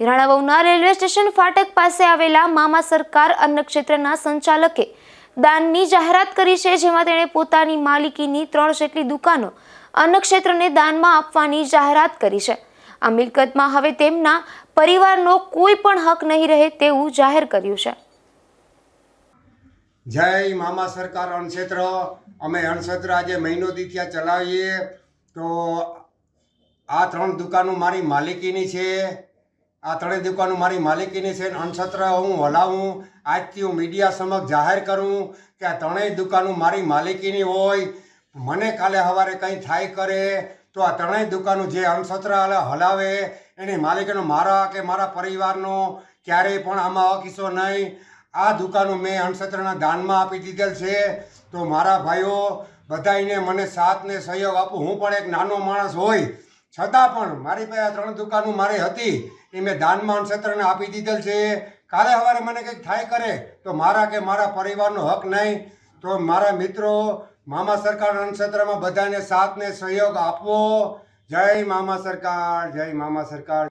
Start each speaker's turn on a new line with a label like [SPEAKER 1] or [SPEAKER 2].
[SPEAKER 1] રાણાવાવના railway station ફાટક પાસે આવેલા મામા સરકાર અન્ન ક્ષેત્રના સંચાલકે દાનની જાહેરાત કરી છે, જેમાં તેણે પોતાની માલિકીની ત્રણ જેટલી દુકાનો અન્ન ક્ષેત્રને દાનમાં આપવાની જાહેરાત કરી છે. આ મિલકતમાં હવે તેમના પરિવારનો કોઈ પણ હક નહીં રહે તેવું જાહેર કર્યું છે.
[SPEAKER 2] જય મામા સરકાર અણક્ષેત્ર અમે અણક્ષેત્ર આજે મહિનો દીથિયા ચલાવીએ. તો આ ત્રણ દુકાનો મારી માલિકીની છે. આ ત્રણેય દુકાનો મારી માલિકીની છે અને અણક્ષેત્ર હું હલાવું, આજથી હું મીડિયા સમક્ષ જાહેર કરું કે આ ત્રણેય દુકાનો મારી માલિકીની હોય, મને કાલે સવારે કંઈ થાય કરે, તો આ ત્રણેય દુકાનો જે અણસત્ર હલાવે, એની માલિકીનો મારા કે મારા પરિવારનો ક્યારેય પણ આમાં હકીસો નહીં. આ દુકાનો મેં અણસત્રના દાનમાં આપી દીધેલ છે. તો મારા ભાઈઓ બધાઈને મને સાથ ને સહયોગ આપો. હું પણ એક નાનો માણસ હોય છતાં પણ મારી પાસે ત્રણ દુકાનો મારી હતી, એ મેં દાનમાં ક્ષેત્રને આપી દીધેલ છે. કાલે સવારે મને કંઈક થાય કરે, તો મારા કે મારા પરિવારનો હક નહીં. તો મારા મિત્રો, મામા સરકાર ક્ષેત્રમાં બધાને સાથને સહયોગ આપવો. જય મામા સરકાર, જય મામા સરકાર.